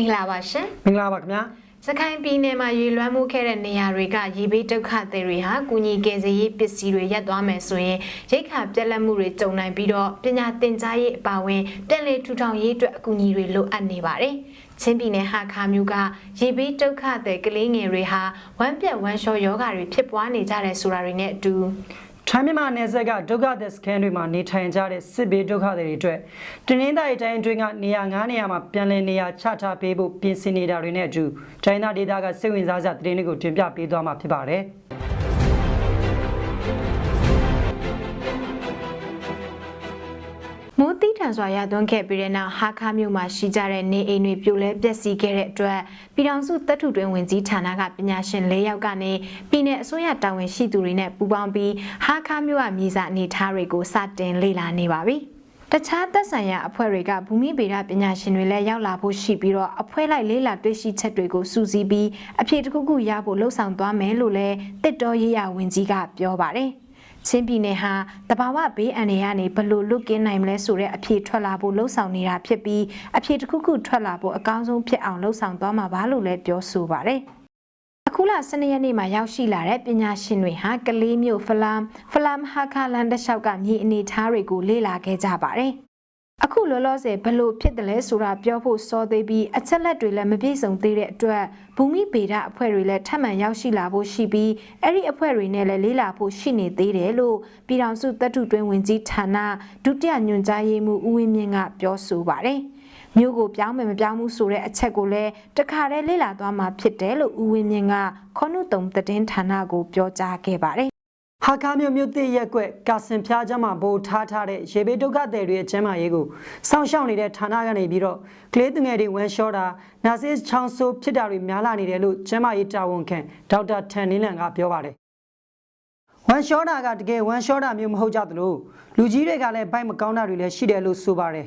င်္ဂလာပါရှင်မင်္ဂလာပါခင်ဗျာစခိုင်ပြည်နယ်မှာရေလွှမ်းမှုခဲ့တဲ့နေရာတွေကရေဘေးဒုက္ခသည်တွေဟာကုညီကယ်ဆယ်ရေးပစ္စည်းတွေရပ်သွားမယ်ဆိုရင်ရိတ်ခါပြက်လက်မှုတွေကြုံနိုင်ပြီးတော့ပညာသင်ကြားရေးအပါအဝင်ပြည်လေထူထောင်ရေးအတွက်အကူအညီတွေလိုအပ်နေပါတယ်။ချင်းပြည်နယ်ဟာခါမျိုးကရေဘေးဒုက္ခသည်ကလေးငယ်တွေဟာဝမ်းပြက်ဝမ်းလျှောယောဂါတွေဖြစ်ပွားနေကြတယ်ဆိုတာတွေနဲ့အတူ ထိုင်းမြန်မာနယ်စပ်ကဒုက္ခသည်စခန်းတွေမှာနေထိုင်ကြတဲ့စစ်ဘေးဒုက္ခသည်တွေအတွက်တင်းနှင်းသားတိုင်းအတွင်းကနေရာ9နေရာမှာပြန်လည်နေရာချထားပေးဖို့ပြင်ဆင်နေတာတွေနဲ့အတူတိုင်းသားဒေသကစိတ်ဝင်စားစရာသတင်းတွေကိုတင်ပြပေးသွားမှာဖြစ်ပါတယ်။ ထန်စွာရသွန်းခဲ့ပြီးတဲ့နောက်ဟာခါမြို့မှာရှိကြတဲ့နေအိမ်တွေပြိုလဲပျက်စီးခဲ့တဲ့အတွက်ပြည်ထောင်စုတပ်ထုတွင်ဝင်ကြီးဌာနကပညာရှင်၄ယောက်ကနေပြည်내အစိုးရတာဝန်ရှိသူတွေနဲ့ပူးပေါင်းပြီးဟာခါမြို့ကမြေစာအနေထားတွေကိုစတင်လေ့လာနေပါပြီ။တခြားသက်ဆိုင်ရာအဖွဲ့တွေကဘူမိဗေဒပညာရှင်တွေလည်းရောက်လာဖို့ရှိပြီးတော့အဖွဲ့လိုက်လေးလာတွေ့ရှိချက်တွေကိုစူးစီးပြီးအဖြေတစ်ခုခုရဖို့လှုံ့ဆော်သွားမယ်လို့လည်းတစ်တော်ရေးရဝင်ကြီးကပြောပါတယ်။ ချင်းပြည်နယ်ဟာတဘာဝဘေးအန္တရာယ်ကနေဘလို့လွတ်ကင်းနိုင်မလဲဆိုတဲ့အဖြေထွက်လာဖို့လှုံ့ဆော်နေတာဖြစ်ပြီးအဖြေတစ်ခုခုထွက်လာဖို့အကောင်းဆုံးဖြစ်အောင်လှုံ့ဆော်သွားမှာပါလို့လည်းပြောဆိုပါတယ်။အခုလ12ရက်နေ့မှာရောက်ရှိလာတဲ့ပညာရှင်တွေဟာကလေးမျိုးဖလမ်ဖလမ်ဟာခါလန်တလျှောက်ကမြေအနေထားတွေကိုလေ့လာခဲ့ကြပါတယ်။ အခုလောလောဆယ်ဘလို့ဖြစ်တယ်လဲဆိုတာပြောဖို့စောသေးပြီးအချက်လက်တွေလည်းမပြည့်စုံသေးတဲ့အတွက်ဘူမိဗေဒအဖွဲ့တွေလည်းထပ်မံရောက်ရှိလာဖို့ရှိပြီးအဲ့ဒီအဖွဲ့တွေနဲ့လည်းလေးလာဖို့ရှိနေသေးတယ်လို့ပြည်ထောင်စုတပ်ထုတွင်းဝင်ကြီးဌာနဒုတိယညွှန်ကြားရေးမှူးဦးဝင်းမြင့်ကပြောဆိုပါတယ်။မြို့ကိုပြောင်းမယ်မပြောင်းဘူးဆိုတဲ့အချက်ကိုလည်းတခါတည်းလေ့လာသွားမှာဖြစ်တယ်လို့ဦးဝင်းမြင့်ကခေါနုတုံသတင်းဌာနကိုပြောကြားခဲ့ပါတယ် ဟာကာမျိုးမျိုးတည့်ရက်ကွက်ကာစင်ဖျားချမ်းမှာဗိုလ်ထားထားတဲ့ရေဘေးဒုက္ခသည်တွေရဲ့ကျန်းမာရေးကိုစောင့်ရှောက်နေတဲ့ဌာနကနေပြီးတော့ကလေးသူငယ်တွေဝမ်းလျှောတာနာဆစ်ချောင်းဆိုးဖြစ်တာတွေများလာနေတယ်လို့ကျန်းမာရေးတာဝန်ခံဒေါက်တာထန်နင်းလန်ကပြောပါတယ်ဝမ်းလျှောတာကတကယ်ဝမ်းလျှောတာမျိုးမဟုတ်ကြသလိုလူကြီးတွေကလည်းဘိုက်မကောင်းတာတွေလည်းရှိတယ်လို့ဆိုပါတယ်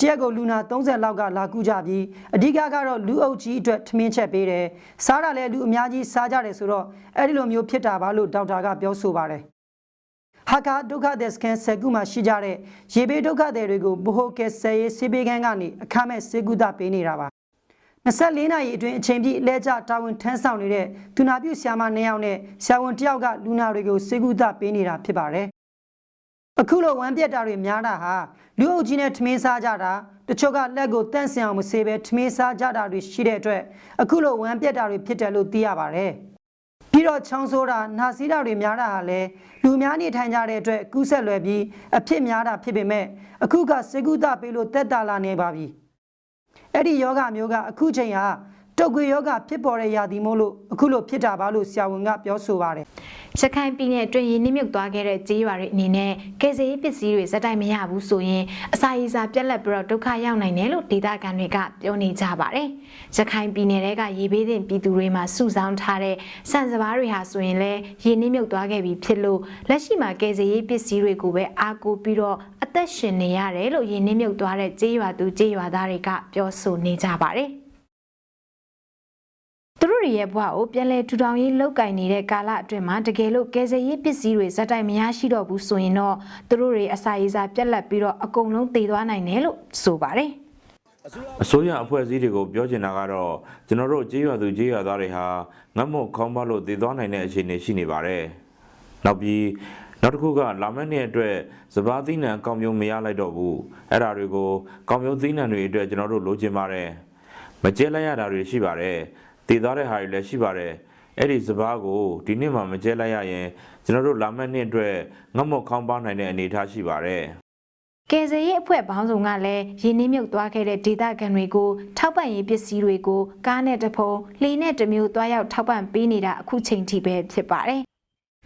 တရက်ကိုလူနာ30လောက်ကလာကူကြပြီးအဓိကကတော့လူအုပ်ကြီးအတွက်ထမင်းချက်ပေးတယ်စားတာလည်းလူအများကြီးစားကြတယ်ဆိုတော့အဲ့ဒီလိုမျိုးဖြစ်တာပါလို့ဒေါက်တာကပြောဆိုပါတယ်ဟာကာဒုက္ခသည်စကန်ဆယ်ခုမှာရှိကြတဲ့ရေဘေးဒုက္ခသည်တွေကိုဘ ਹੁ ကဲဆယ်ရေးစေဘေးကန်းကနေအခမဲ့စေကုသပေးနေတာပါ24နာရီအတွင်းအချိန်ပြည့်အလဲကျတာဝန်ထမ်းဆောင်နေတဲ့သူနာပြုဆရာမ2ယောက်နဲ့ဆရာဝန်1ယောက်ကလူနာတွေကိုစေကုသပေးနေတာဖြစ်ပါတယ် အခုလိုဝမ်းပြက်တာတွေများတာဟာလူအုပ်ကြီးနဲ့ထမင်းစားကြတာတချို့ကလက်ကိုတန့်စင်အောင်မဆေးပဲထမင်းစားကြတာတွေရှိတဲ့အတွက်အခုလိုဝမ်းပြက်တာတွေဖြစ်တယ်လို့သိရပါတယ်ပြီးတော့ချောင်းဆိုးတာနှာစီးတာတွေများတာဟာလည်းလူများနေထိုင်ကြတဲ့အတွက်ကူးဆက်လွယ်ပြီးအဖြစ်များတာဖြစ်ပေမဲ့အခုကစေကုသပေးလို့တက်တာလာနေပါပြီအဲ့ဒီယောဂမျိုးကအခုချိန်ဟာတုတ်ကွေယောဂဖြစ်ပေါ်တဲ့ရာသီမို့လို့အခုလိုဖြစ်တာပါလို့ဆရာဝန်ကပြောဆိုပါတယ်။ ရခိုင်ပြည်နယ်အတွင်းရင်းနှီးမြုပ်သွားခဲ့တဲ့ကြေးရွာတွေအနေနဲ့ကယ်ဆယ်ရေးပစ္စည်းတွေစက်တိုက်မရဘူးဆိုရင်အစာရေစာပြက်လက်ပြီးတော့ဒုက္ခရောက်နိုင်တယ်လို့ဒေသခံတွေကပြောနေကြပါတယ်။ရခိုင်ပြည်နယ်ကရေဘေးသင့်ပြည်သူတွေမှာစုဆောင်းထားတဲ့စံစဘာတွေဟာဆိုရင်လည်းရင်းနှီးမြုပ်သွားခဲ့ပြီဖြစ်လို့လက်ရှိမှာကယ်ဆယ်ရေးပစ္စည်းတွေကိုပဲအားကိုးပြီးတော့အသက်ရှင်နေရတယ်လို့ရင်းနှီးမြုပ်သွားတဲ့ကြေးရွာသူကြေးရွာသားတွေကပြောဆိုနေကြပါတယ်။ သူတို့တွေရဲ့ဘဝကိုပြန်လည်ထူထောင်ရေးလုပ်ကင်နေတဲ့ကာလအတွင်းမှာတကယ်လို့ကယ်ဆယ်ရေးပစ္စည်းတွေဇက်တိုက်မရရှိတော့ဘူးဆိုရင်တော့သူတို့တွေအစာရေစာပြက်လက်ပြီးတော့အကုန်လုံးတည်သွားနိုင်တယ်လို့ဆိုပါတယ်အစိုးရအဖွဲ့အစည်းတွေကိုပြောချင်တာကတော့ကျွန်တော်တို့ကြေးရွာသူကြေးရွာသားတွေဟာငတ်မွတ်ခေါင်းပါလို့တည်သွားနိုင်တဲ့အခြေအနေရှိနေပါတယ်။နောက်ပြီးနောက်တစ်ခုကလာမယ့်နှစ်အတွက်စပားသီးနှံကောင်းမျိုးမရလိုက်တော့ဘူး။အဲ့ဒါတွေကိုကောင်းမျိုးသီးနှံတွေအတွက်ကျွန်တော်တို့လိုချင်ပါတယ်။မကျဲလိုက်ရတာတွေရှိပါတယ်။ တည်သွားတဲ့ဟာတွေလည်းရှိပါတယ်။အဲ့ဒီစပားကိုဒီနှစ်မှာမကျဲလိုက်ရရင်ကျွန်တော်တို့လာမယ့်နှစ်အတွက်ငတ်မွတ်ခေါင်းပါနိုင်တဲ့အနေအထားရှိပါတယ်။ကယ်ဆယ်ရေးအဖွဲ့ပေါင်းစုံကလည်းရင်းနှီးမြုပ်သွားခဲ့တဲ့ဒေသခံတွေကိုထောက်ပံ့ရေးပစ္စည်းတွေကိုကားနဲ့တစ်ဖုံလှေနဲ့တစ်မျိုးသွားရောက်ထောက်ပံ့ပေးနေတာအခုချိန်ထိပဲဖြစ်ပါတယ်။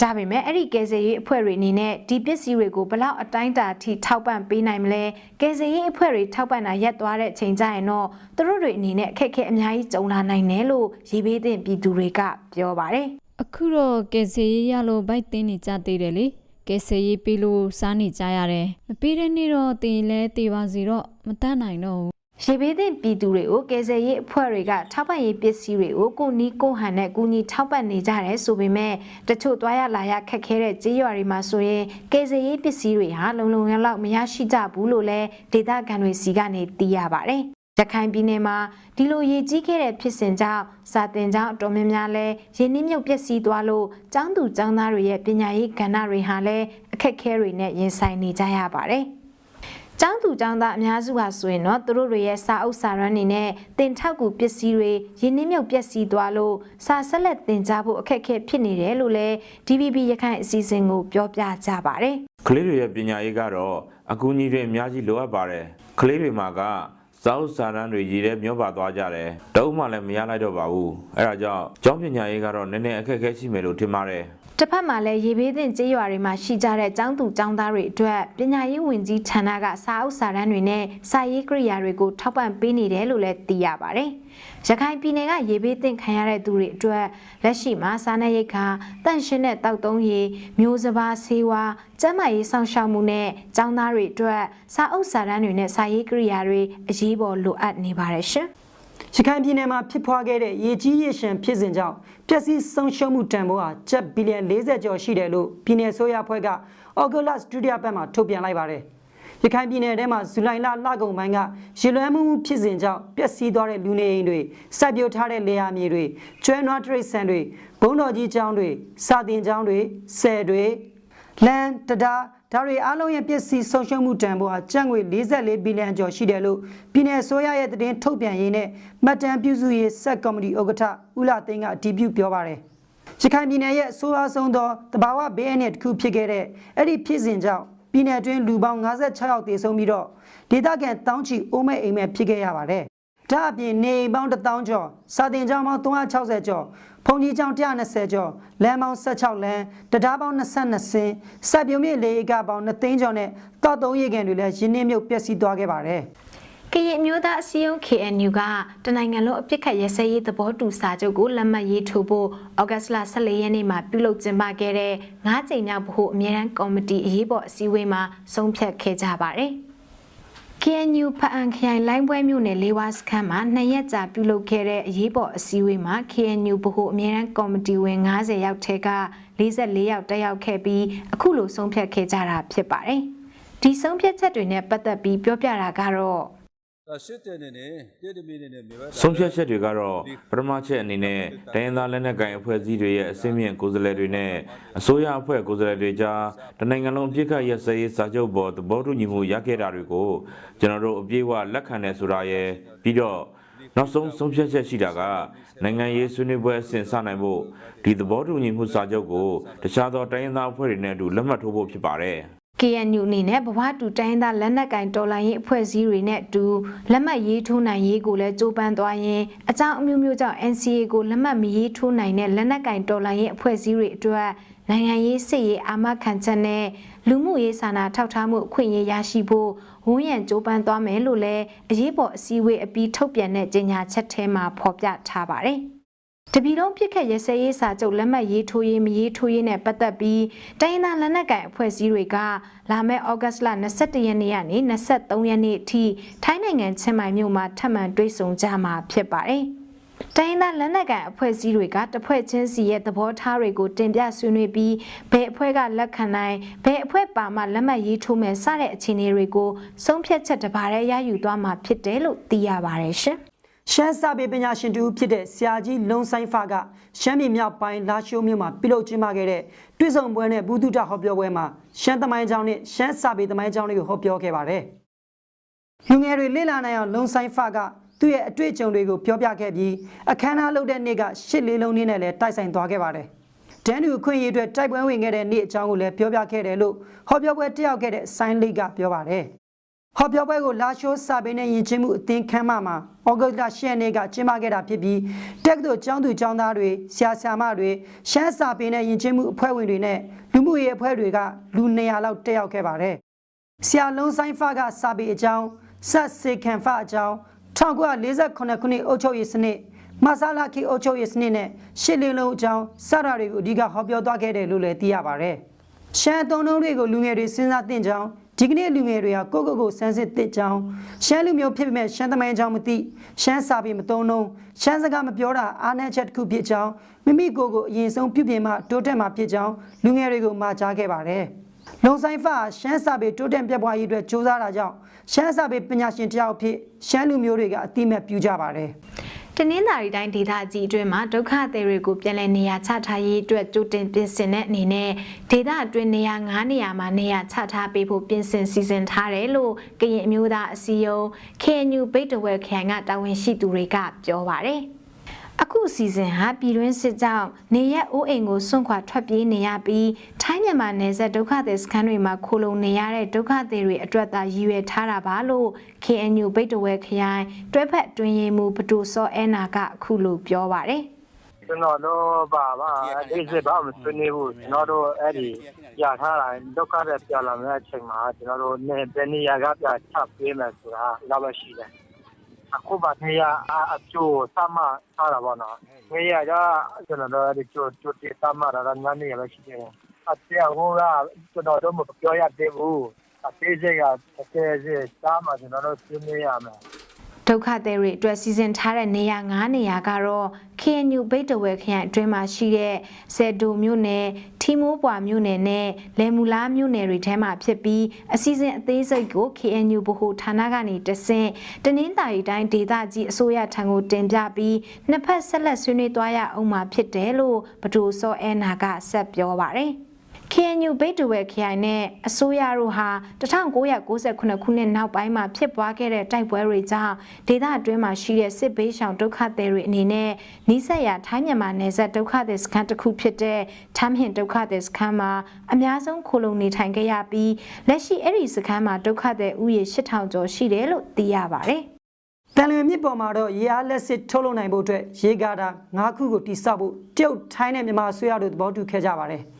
ဒါပေမဲ့အဲ့ဒီကယ်ဆယ်ရေးအဖွဲ့တွေအနေနဲ့ဒီပစ္စည်းတွေကိုဘလောက်အတိုင်းအတာထိထောက်ပံ့ပေးနိုင်မလဲကယ်ဆယ်ရေးအဖွဲ့တွေထောက်ပံ့တာရက်သွားတဲ့အချိန်ကျရင်တော့သူတို့တွေအနေနဲ့အခက်အခဲအများကြီးကြုံလာနိုင်တယ်လို့ရေးပေးတဲ့ပြည်သူတွေကပြောပါတယ်အခုတော့ကယ်ဆယ်ရေးရလို့ဗိုက်တင်းနေကြသေးတယ်လေကယ်ဆယ်ရေးပြီးလို့စားနေကြရတယ်မပြီးတဲ့နေ့တော့တင်လဲတေပါစီတော့မတတ်နိုင်တော့ဘူး ရေဘေးသင့်ပြည်သူတွေကိုကယ်ဆယ်ရေးအဖွဲ့တွေကထောက်ပံ့ရေးပစ္စည်းတွေကိုကိုနီးကိုဟန်နဲ့ကူညီထောက်ပံ့နေကြတယ်ဆိုပေမဲ့တချို့သွားရလာရခက်ခဲတဲ့ကြေးရွာတွေမှာဆိုရင်ကယ်ဆယ်ရေးပစ္စည်းတွေဟာလုံလုံလောက်လောက်မရရှိကြဘူးလို့လည်းဒေသခံတွေစီကနေသိရပါတယ်ရခိုင်ပြည်နယ်မှာဒီလိုရေကြီးခဲ့တဲ့ဖြစ်စဉ်ကြောင့်စာတင်ကျောင်းအတော်များများလဲရင်းနှီးမြုပ်ပျက်စီးသွားလို့ကျောင်းသူကျောင်းသားတွေရဲ့ပညာရေးကဏ္ဍတွေဟာလည်းအခက်အခဲတွေနဲ့ရင်ဆိုင်နေကြရပါတယ်။ ကျောင်းသူကျောင်းသားအများစုဟာဆိုရင်တော့သူတို့တွေရဲ့စာအုပ်စာရမ်းတွေနဲ့တင်ထောက်ကူပစ္စည်းတွေရင်းနှီးမြုပ်ပျက်စီးသွားလို့စာဆက်လက်တင်ကြားဖို့အခက်အခဲဖြစ်နေတယ်လို့လည်း DBB ရခိုင်အစီအစဉ်ကိုပြောပြကြပါတယ်။ကလေးတွေရဲ့ပညာရေးကတော့အကူအညီတွေအများကြီးလိုအပ်ပါတယ်ကလေးတွေမှာကစာအုပ်စာတမ်းတွေရည်တဲ့မျောပါသွားကြတယ်တအုပ်မှလည်းမရလိုက်တော့ပါဘူးအဲဒါကြောင့်ကျောင်းပညာရေးကတော့နည်းနည်းအခက်အခဲရှိမယ်လို့ထင်ပါတယ် တစ်ဖက်မှာလည်းရေဘေးသင့်ကြေးရွာတွေမှာရှိကြတဲ့ကျောင်းသူကျောင်းသားတွေအတွက်ပညာရေးဝန်ကြီးဌာနကစာအုပ်စာတမ်းတွေနဲ့စာရေးကိရိယာတွေကိုထောက်ပံ့ပေးနေတယ်လို့လည်းသိရပါတယ်။ရခိုင်ပြည်နယ်ကရေဘေးသင့်ခံရတဲ့သူတွေအတွက်လက်ရှိမှာစားနပ်ရိက္ခာတန့်ရှင်းတဲ့တောက်သုံးရေမျိုးစပါးဆေးဝါးကျန်းမာရေးဆောင်ရှောက်မှုနဲ့ကျောင်းသားတွေအတွက်စာအုပ်စာတမ်းတွေနဲ့စာရေးကိရိယာတွေအရေးပေါ်လိုအပ်နေပါတယ်ရှင်။ ရခိုင်ပြည်နယ်မှာဖြစ်ပွားခဲ့တဲ့ရေကြီးရေရှမ်းဖြစ်စဉ်ကြောင့်ပျက်စီးဆုံးရှုံးမှုတန်ဖိုးဟာကျပ်ဘီလီယံ40ကျော်ရှိတယ်လို့ပြည်내ဆိုရအဖွဲ့ကအော်ဂိုလတ်ဒုတိယပတ်မှာထုတ်ပြန်လိုက်ပါတယ်။ရခိုင်ပြည်နယ်ထဲမှာဇူလိုင်လလကုန်ပိုင်းကရေလွှမ်းမှုဖြစ်စဉ်ကြောင့်ပျက်စီးသွားတဲ့လူနေအိမ်တွေစိုက်ပျိုးထားတဲ့လေယာမြေတွေကျွဲနွားတရိတ်ဆန်တွေဘုံတော်ကြီးကျောင်းတွေစာတင်ကျောင်းတွေဆယ်တွေလန်တဒါ ဒါတွေအားလုံးရဲ့ပစ္စည်းဆုံးရှုံးမှုတန်ဖိုးဟာကျပ်ငွေ44ဘီလီယံကျော်ရှိတယ်လို့ပြည်내ဆိုရရဲ့သတင်းထုတ်ပြန်ရေးနဲ့မှတ်တမ်းပြုစုရေးစက်ကော်မတီဥက္ကဋ္ဌဦးလာသိန်းကအတည်ပြုပြောပါတယ်။ရခိုင်ပြည်နယ်ရဲ့အဆိုးအဆုံးသောတဘာဝဘေးအန္တရာယ်တစ်ခုဖြစ်ခဲ့တဲ့အဲ့ဒီဖြစ်စဉ်ကြောင့်ပြည်내အတွင်းလူပေါင်း56ယောက်သေဆုံးပြီးတော့ဒေသခံတောင်းချီအိုးမဲ့အိမ်မဲ့ဖြစ်ခဲ့ရပါတယ်။ဒါအပြင်နေအိမ်ပေါင်း1000ကျော်စာတင်ကျောင်းပေါင်း360ကျော် ဖုန်ကြီးကျောင်း120ကျော်လမ်းပေါင်း16လမ်းတရားပေါင်း22စင်းစက်ပြုံမြေလေဧကပေါင်း2သိန်းကျော်နဲ့တောက်သုံးရေကန်တွေလည်းရင်းနှင်းမြုပ်ပျက်စီးသွားခဲ့ပါတယ်။ကရင်အမျိုးသားအစည်းအရုံး KNU ကတနိုင်ငံလုံးအပြစ်ခတ်ရစဲရေးသဘောတူစာချုပ်ကိုလက်မှတ်ရေးထိုးဖို့ဩဂတ်စ်လ14ရက်နေ့မှာပြုလုပ်ကျင်းပခဲ့တဲ့၅ကြိမ်မြောက်ဗဟိုအမြဲတမ်းကော်မတီအရေးပေါ်အစည်းအဝေးမှာဆုံးဖြတ်ခဲ့ကြပါတယ်။ KNU ဖအံခရိုင်လိုင်းပွဲမြို့နယ်လေးဝါစခန်းမှာနှစ်ရက်ကြာပြုလုပ်ခဲ့တဲ့အရေးပေါ်အစည်းအဝေးမှာ KNU ဗဟိုအမြဲတမ်းကော်မတီဝင်90ယောက်ထဲက44ယောက်တက်ရောက်ခဲ့ပြီးအခုလိုဆုံးဖြတ်ခဲ့ကြတာဖြစ်ပါတယ်။ဒီဆုံးဖြတ်ချက်တွေနဲ့ပတ်သက်ပြီးပြောပြတာကတော့ ဆုံးဖြတ်ချက်တွေကတော့ပထမချက်အနေနဲ့တိုင်းရင်းသားလက်နက်ကိုင်အဖွဲ့အစည်းတွေရဲ့အစည်းအမြင့်ကိုယ်စားလှယ်တွေနဲ့အစိုးရအဖွဲ့ကိုယ်စားလှယ်တွေကြားတနိုင်ငံလုံးပြစ်ခတ်ရက်စဲရေးစာချုပ်ပေါ်သဘောတူညီမှုရခဲ့တာတွေကိုကျွန်တော်တို့အပြည့်အဝလက်ခံတယ်ဆိုတာရယ်ပြီးတော့နောက်ဆုံးဆုံးဖြတ်ချက်ရှိတာကနိုင်ငံရေးဆွေးနွေးပွဲအဆင့်စနိုင်ဖို့ဒီသဘောတူညီမှုစာချုပ်ကိုတခြားသောတိုင်းရင်းသားအဖွဲ့တွေနဲ့အတူလက်မှတ်ထိုးဖို့ဖြစ်ပါတယ် KNU အနေနဲ့ဘဝတူတိုင်းသားလက်နက်ကင်တော်လှန်ရေးအဖွဲ့အစည်းတွေနဲ့အတူလက်မှတ်ရေးထိုးနိုင်ရေးကိုလည်းကြိုးပမ်းသွားရင်အကြောင်းအမျိုးမျိုးကြောင့် NCA ကိုလက်မှတ်မရေးထိုးနိုင်တဲ့လက်နက်ကင်တော်လှန်ရေးအဖွဲ့အစည်းတွေအတွက်နိုင်ငံရေးစစ်ရေးအာမခံချက်နဲ့လူမှုရေးစာနာထောက်ထားမှုအခွင့်အရေးရရှိဖို့ဝန်းရံကြိုးပမ်းသွားမယ်လို့လည်းအရေးပေါ်အစည်းအဝေးအပြီးထုတ်ပြန်တဲ့ကြေညာချက်ထဲမှာဖော်ပြထားပါတယ်။ တပြည်လုံးပြစ်ခတ်ရစဲရေးစာချုပ်လက်မှတ်ရေးထိုးရေးမရေးထိုးရေးနဲ့ပတ်သက်ပြီးတိုင်းဒေသလက်နက်ကိုင်အဖွဲ့အစည်းတွေကလာမယ့်ဩဂတ်စ်လ22ရက်နေ့ကနေ23ရက်နေ့အထိထိုင်းနိုင်ငံချင်းမိုင်မြို့မှာထပ်မံတွေ့ဆုံကြမှာဖြစ်ပါတယ်။တိုင်းဒေသလက်နက်ကိုင်အဖွဲ့အစည်းတွေကတစ်ဖွဲ့ချင်းစီရဲ့သဘောထားတွေကိုတင်ပြဆွေးနွေးပြီးဘယ်အဖွဲ့ကလက်ခံနိုင်ဘယ်အဖွဲ့ပါမှလက်မှတ်ရေးထိုးမယ်စတဲ့အခြေအနေတွေကိုဆုံးဖြတ်ချက်တစ်ပါးတည်းရယူသွားမှာဖြစ်တယ်လို့သိရပါတယ်ရှင်။ ရှမ်းစာပေပညာရှင်တူဖြစ်တဲ့ဆရာကြီးလုံဆိုင်ဖာကရှမ်းပြည်မြောက်ပိုင်းလာရှိုးမြို့မှာပြုလုပ်ကျင်းပခဲ့တဲ့တွေ့ဆုံပွဲနဲ့ဘူးတုတဟောပြောပွဲမှာရှမ်းသမိုင်းကျောင်းနဲ့ရှမ်းစာပေသမိုင်းကျောင်းတွေကိုဟောပြောခဲ့ပါတယ်။လူငယ်တွေလေ့လာနိုင်အောင်လုံဆိုင်ဖာကသူ့ရဲ့အတွေ့အကြုံတွေကိုပြောပြခဲ့ပြီးအခမ်းအနားလုပ်တဲ့နေ့ကရှစ်လေးလုံးနေ့နဲ့လည်းတိုက်ဆိုင်သွားခဲ့ပါတယ်။ဒန်နူအခွင့်အရေးအတွက်တိုက်ပွဲဝင်ခဲ့တဲ့နေ့အကြောင်းကိုလည်းပြောပြခဲ့တယ်လို့ဟောပြောပွဲတက်ရောက်ခဲ့တဲ့ဆိုင်းလိတ်ကပြောပါတယ်။ ဟောပြောပွဲကိုလာရှိုးစာပေနဲ့ယဉ်ကျေးမှုအသင်းခန်းမမှာဩဂုတ်လ10ရက်နေ့ကကျင်းပခဲ့တာဖြစ်ပြီးတက္ကသိုလ်ကျောင်းသူကျောင်းသားတွေဆရာဆရာမတွေရှမ်းစာပေနဲ့ယဉ်ကျေးမှုအဖွဲ့ဝင်တွေနဲ့လူမှုရေးအဖွဲ့တွေကလူ200လောက်တက်ရောက်ခဲ့ပါတယ်။ဆရာလုံးဆိုင်ဖကစာပေအကြောင်းဆက်စေခံဖအကြောင်း1948ခုနှစ်အုပ်ချုပ်ရေးစနစ်မဆလာခီအုပ်ချုပ်ရေးစနစ်နဲ့ရှစ်လေးလုံးအကြောင်းစတာတွေကိုအဓိကဟောပြောသွားခဲ့တယ်လို့လည်းသိရပါတယ်။ရှမ်းအသုံးအနှုန်းတွေကိုလူငယ်တွေစဉ်းစားသင့်ကြောင်း ဒီကနေ့လူငယ်တွေဟာကိုယ့်ကိုယ်ကိုစမ်းစစ်သစ်ကြောင်းရှမ်းလူမျိုးဖြစ်ပေမဲ့ရှမ်းသမိုင်းကြောင်းမသိရှမ်းစာပေမသုံးလုံးရှမ်းစကားမပြောတာအားနည်းချက်တစ်ခုဖြစ်ကြောင်းမိမိကိုယ်ကိုအရင်ဆုံးပြုပြင်မှတိုးတက်မှဖြစ်ကြောင်းလူငယ်တွေကိုမှာကြားခဲ့ပါတယ်လုံဆိုင်ဖာရှမ်းစာပေတိုးတက်ပြတ်ပွားရေးအတွက်စ조사တာကြောင့်ရှမ်းစာပေပညာရှင်တယောက်အဖြစ်ရှမ်းလူမျိုးတွေကအတိအမဲ့ပြုကြပါတယ် တနင်္သာရီတိုင်းဒေသကြီးအတွင်းမှာဒုက္ခသည်တွေကိုပြန်လည်နေရာချထားရေးအတွက်ကြိုတင်ပြင်ဆင်တဲ့အနေနဲ့ဒေသအတွင်းနေရာ9နေရာမှာနေရာချထားပေးဖို့ပြင်ဆင်စီစဉ်ထားတယ်လို့ကရင်အမျိုးသားအစည်းအရုံး KNU ဘိတ်တဝဲခရိုင်ကတာဝန်ရှိသူတွေကပြောပါတယ်။ အခုအစီအစဉ်ဟာပြည်တွင်းစစ်ကြောင့်နေရက်အိုးအိမ်ကိုစွန့်ခွာထွက်ပြေးနေရပြီးထိုင်းမြန်မာနယ်စပ်ဒုက္ခသည်စခန်းတွေမှာခိုလုံနေရတဲ့ဒုက္ခသည်တွေအတွက်သာရည်ရွယ်ထားတာပါလို့ KNU ဘိတ်တဝဲခရိုင်တွဲဖက်တွင်ရင်မူပတူစောအဲနာကအခုလိုပြောပါတယ်ကျွန်တော်တို့ပါပါအဲ့ဒီဘာမှဆွေးနွေးဘူးကျွန်တော်တို့အဲ့ဒီရထားတာဒုက္ခတဲ့ပြောင်းလာတဲ့အချိန်မှာကျွန်တော်တို့နေဘယ်နေရာကပြချပေးမယ်ဆိုတာတော့ပဲရှိတယ် အခုပါနေရအကျိုးစမထားတာပေါ့နော်နေရကကျွန်တော်တို့အဲ့ဒီကျိုးကျိုးတိစမတာကငါနေရပဲရှိတယ်အပြောဟိုကကျွန်တော်တို့မပြောရသေးဘူးအသေးစိတ်ကအသေးစိတ်စားမှကျွန်တော်တို့ဆွေးနွေးရမယ်ဒုက္ခသည်တွေအတွက်စီစဉ်ထားတဲ့နေရာ9နေရာကတော့ KNU ဘိတ်တဝဲခရိုင်အတွင်းမှာရှိတဲ့ဆယ်ဒိုမြို့နယ် ထီမိုးပွာမြို့နယ်နဲ့လယ်မူလားမြို့နယ်တွေထဲမှာဖြစ်ပြီးအစီအစဉ်အသေးစိတ်ကို KNU ဗဟိုဌာနကနေတဆင့်တနင်္သာရီတိုင်းဒေသကြီးအစိုးရထံကိုတင်ပြပြီးနှစ်ဖက်ဆက်လက်ဆွေးနွေးသွားရအောင်မှာဖြစ်တယ်လို့ဗဒိုစောအဲနာကဆက်ပြောပါတယ်။ KNU ဘိတ်တဝဲခရိုင်နဲ့အစိုးရတို့ဟာ1998ခုနှစ်နောက်ပိုင်းမှာဖြစ်ပွားခဲ့တဲ့တိုက်ပွဲတွေကြောင့်ဒေသအတွင်းမှာရှိတဲ့စစ်ဘေးရှောင်ဒုက္ခသည်တွေအနေနဲ့နီးစပ်ရာထိုင်းမြန်မာနယ်စပ်ဒုက္ခသည်စခန်းတစ်ခုဖြစ်တဲ့ထမ်းဟင်ဒုက္ခသည်စခန်းမှာအများဆုံးခိုလုံနေထိုင်ခဲ့ရပြီးလက်ရှိအဲ့ဒီစခန်းမှာဒုက္ခသည်ဥယေ8000ကျော်ရှိတယ်လို့သိရပါတယ်။တန်လွင်မြစ်ပေါ်မှာတော့ရေအားလက်စစ်ထုတ်လုပ်နိုင်ဖို့အတွက်ရေကာတာ၅ခုကိုတိစောက်ဖို့တရုတ်ထိုင်းနဲ့မြန်မာအစိုးရတို့သဘောတူခဲ့ကြပါတယ်။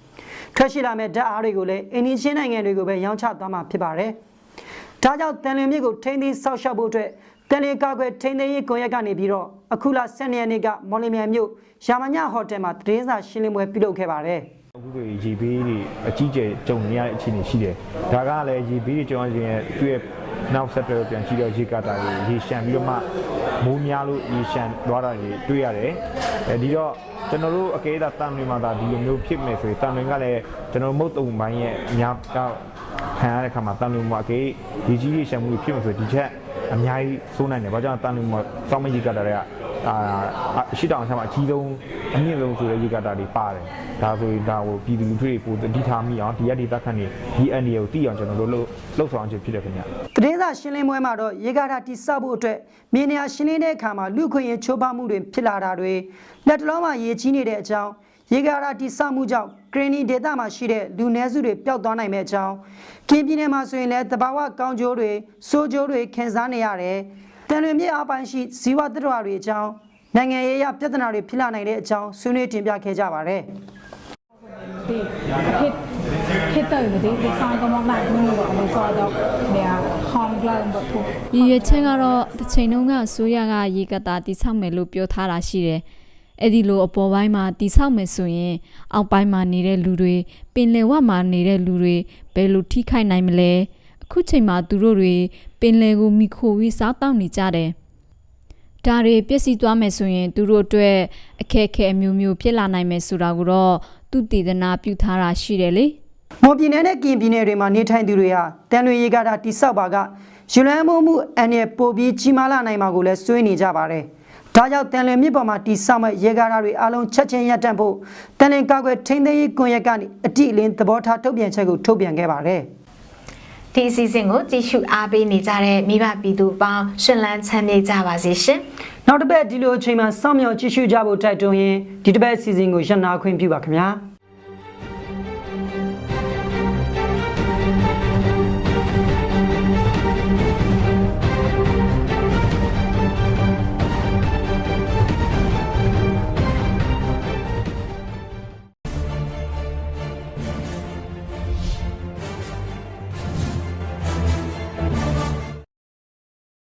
ထွက်ရှိလာမဲ့ဓာတ်အားတွေကိုလည်းအင်ဒီချင်းနိုင်ငံတွေကိုပဲရောင်းချသွားမှာဖြစ်ပါတယ်။ဒါကြောင့်တန်လွင်မြစ်ကိုထိန်းသိမ်းစောက်ရှောက်ဖို့အတွက်တန်လင်ကာကွယ်ထိန်းသိမ်းရေးကွန်ရက်ကနေပြီးတော့အခုလ12ရက်နေ့ကမော်လမြိုင်မြို့ရာမညဟိုတယ်မှာသတင်းစာရှင်းလင်းပွဲပြုလုပ်ခဲ့ပါတယ်။အခုတွေရေဘေးတွေအကြီးကျယ်ကြုံနေရတဲ့အခြေအနေရှိတယ်။ဒါကလည်းရေဘေးတွေကြုံရခြင်းရဲ့သူ့ရဲ့ နောက်ဆက်တွဲပြန်ကြည့်တော့ရေကာတာတွေရေရှမ်းပြီးတော့မှမိုးများလို့ရေရှမ်းသွားတာတွေတွေ့ရတယ်။အဲဒီတော့ကျွန်တော်တို့အကဲဒါတန်တွေမှာဒါဒီလိုမျိုးဖြစ်မယ်ဆိုရင်တန်တွေကလည်းကျွန်တော်တို့မုတ်တုံပိုင်းရဲ့အများတော့ခံရတဲ့ခါမှာတန်တွေမှာအကဲရေကြီးရေရှမ်းမှုတွေဖြစ်မယ်ဆိုရင်ဒီချက်အများကြီးစိုးနိုင်တယ်။ဘာကြောင့်တန်တွေမှာစောင်းမရေကာတာတွေက အာရှိတောင်အဆောင်မှာအကြီးဆုံးအမြင့်ဆုံးဆိုတဲ့ရေကာတာတွေပါတယ်။ဒါဆိုရင်ဒါကိုပြည်သူလူထုတွေပိုတတိထားမိအောင်ဒီရက်ဒီတက်ခန့်နေဒီအန်ဒီကိုတည်အောင်ကျွန်တော်တို့လှုပ်လှုပ်ဆောင်ခြင်းဖြစ်တယ်ခင်ဗျ။သတင်းစာရှင်းလင်းပွဲမှာတော့ရေကာတာတိစောက်ဖို့အတွက်မြေနေရာရှင်းလင်းတဲ့အခါမှာလူခွင့်ရေးချိုးဖောက်မှုတွေဖြစ်လာတာတွေလက်တလုံးမှာရေကြီးနေတဲ့အကြောင်းရေကာတာတိစောက်မှုကြောင့်ဂရင်းနီဒေတာမှာရှိတဲ့လူနည်းစုတွေပျောက်သွားနိုင်မဲ့အကြောင်းကင်းပြည်နယ်မှာဆိုရင်လည်းတဘာဝကောင်းကျိုးတွေစိုးကျိုးတွေခံစားနေရတယ် တန်လွင်မြေအပိုင်းရှိဇီဝတ္တရတွေအကြောင်းနိုင်ငံရေးအရပြဿနာတွေဖြစ်လာနိုင်တဲ့အကြောင်းဆွေးနွေးတင်ပြခဲ့ကြပါတယ်ဒီဟစ်ဟစ်တယ်မဒီဒီဆိုင်ကမမတ်နူတော့လို့ဆိုတော့နေရာဟောင်းဂလန်ဘတ်ဖို့ရည်ရွယ်ချက်ကတော့တစ်ချိန်လုံးကအစိုးရကရေကတာတိဆောက်မယ်လို့ပြောထားတာရှိတယ်။အဲ့ဒီလိုအပေါ်ပိုင်းမှာတိဆောက်မယ်ဆိုရင် အောက်ပိုင်းမှာနေတဲ့လူတွေပင်လယ်ဝမှာနေတဲ့လူတွေဘယ်လိုထိခိုက်နိုင်မလဲ။ အခုချိန်မှာသူတို့တွေပင်လယ်ကိုမိခိုပြီးစားတောက်နေကြတယ်။ဒါတွေပြည့်စည်သွားမယ်ဆိုရင်သူတို့အတွက်အခက်အခဲအမျိုးမျိုးဖြစ်လာနိုင်မယ်ဆိုတာကိုတော့သူတည်တနာပြုထားတာရှိတယ်လေ။မော်ပြည်နယ်နဲ့ကင်ပြည်နယ်တွေမှာနေထိုင်သူတွေဟာတန်လွင်ရေကာတာတိစောက်ပါကယူလန်မိုးမှုအန်ရဲ့ပိုပြီးကြီးမားလာနိုင်မှာကိုလည်းစွေးနေကြပါတယ်။ဒါကြောင့်တန်လွင်မြစ်ပေါ်မှာတိစောက်မဲ့ရေကာတာတွေအလုံးချက်ချင်းရပ်တန့်ဖို့တန်လွင်ကာကွယ်ထိန်းသိမ်းရေးကွန်ရက်ကနေအတိအလင်းသဘောထားထုတ်ပြန်ချက်ကိုထုတ်ပြန်ခဲ့ပါတယ်။ ဒီအစီအစဉ်ကိုကြည့်ရှုအားပေးနေကြတဲ့မိဘပြည်သူပေါင်းရှင်လန်းချမ်းမြေ့ကြပါစေရှင်။နောက်တစ်ပတ်ဒီလိုအချိန်မှာစောင့်မျှော်ကြည့်ရှုကြဖို့တိုက်တွန်းရင်းဒီတစ်ပတ်အစီအစဉ်ကိုရန်နာခွင့်ပြုပါခင်ဗျာ။